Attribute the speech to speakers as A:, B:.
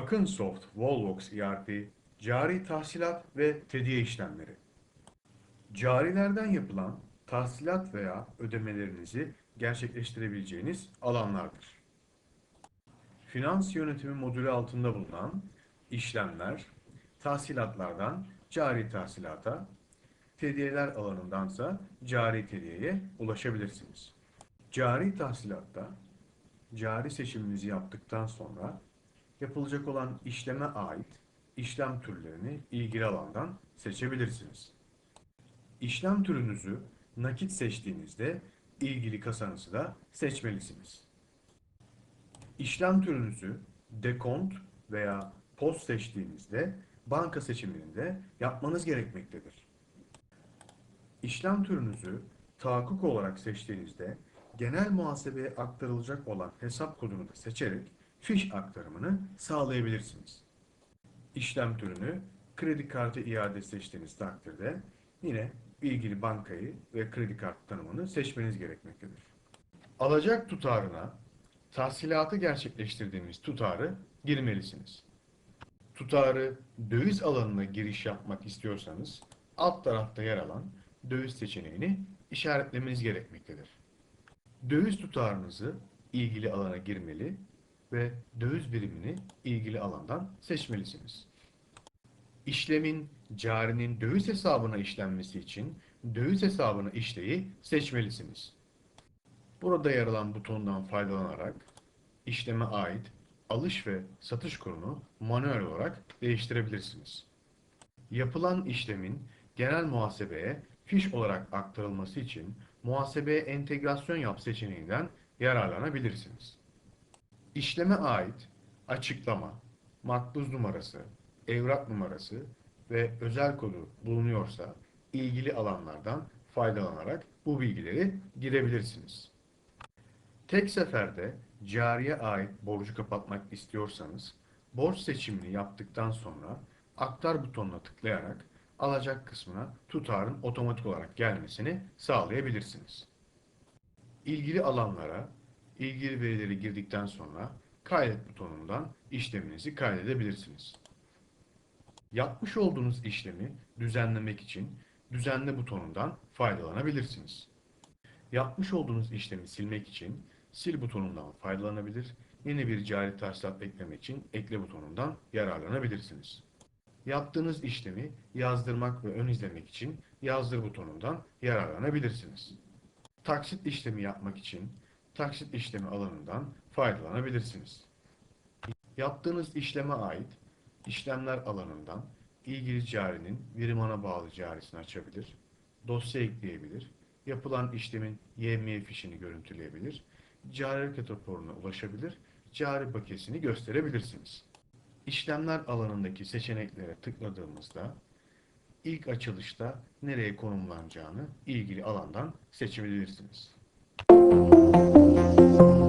A: Akınsoft Volvox ERP, cari tahsilat ve tediye işlemleri. Carilerden yapılan tahsilat veya ödemelerinizi gerçekleştirebileceğiniz alanlardır. Finans yönetimi modülü altında bulunan işlemler, tahsilatlardan cari tahsilata, tediyeler alanındansa cari tediyeye ulaşabilirsiniz. Cari tahsilatta cari seçiminizi yaptıktan sonra yapılacak olan işleme ait işlem türlerini ilgili alandan seçebilirsiniz. İşlem türünüzü nakit seçtiğinizde ilgili kasanızı da seçmelisiniz. İşlem türünüzü dekont veya post seçtiğinizde banka seçimini yapmanız gerekmektedir. İşlem türünüzü tahakkuk olarak seçtiğinizde genel muhasebeye aktarılacak olan hesap kodunu da seçerek fiş aktarımını sağlayabilirsiniz. İşlem türünü kredi kartı iade seçtiğiniz takdirde yine ilgili bankayı ve kredi kartı tanımını seçmeniz gerekmektedir. Alacak tutarına tahsilatı gerçekleştirdiğimiz tutarı girmelisiniz. Tutarı döviz alanına giriş yapmak istiyorsanız alt tarafta yer alan döviz seçeneğini işaretlemeniz gerekmektedir. Döviz tutarınızı ilgili alana girmeli ve döviz birimini ilgili alandan seçmelisiniz. İşlemin carinin döviz hesabına işlenmesi için döviz hesabını işleyi seçmelisiniz. Burada yer alan butondan faydalanarak işleme ait alış ve satış kurunu manuel olarak değiştirebilirsiniz. Yapılan işlemin genel muhasebeye fiş olarak aktarılması için muhasebeye entegrasyon yap seçeneğinden yararlanabilirsiniz. İşleme ait açıklama, makbuz numarası, evrak numarası ve özel kodu bulunuyorsa ilgili alanlardan faydalanarak bu bilgileri girebilirsiniz. Tek seferde cariye ait borcu kapatmak istiyorsanız borç seçimini yaptıktan sonra aktar butonuna tıklayarak alacak kısmına tutarın otomatik olarak gelmesini sağlayabilirsiniz. İlgili alanlara ilgili verileri girdikten sonra kaydet butonundan işleminizi kaydedebilirsiniz. Yapmış olduğunuz işlemi düzenlemek için düzenle butonundan faydalanabilirsiniz. Yapmış olduğunuz işlemi silmek için sil butonundan faydalanabilir, yeni bir cari tahsilat eklemek için ekle butonundan yararlanabilirsiniz. Yaptığınız işlemi yazdırmak ve ön izlemek için yazdır butonundan yararlanabilirsiniz. Taksit işlemi yapmak için taksit işlemi alanından faydalanabilirsiniz. Yaptığınız işleme ait işlemler alanından ilgili carinin birimana bağlı carisini açabilir, dosya ekleyebilir, yapılan işlemin YMY fişini görüntüleyebilir, cari hareket raporuna ulaşabilir, cari bakiyesini gösterebilirsiniz. İşlemler alanındaki seçeneklere tıkladığımızda ilk açılışta nereye konumlanacağını ilgili alandan seçebilirsiniz. Thank you.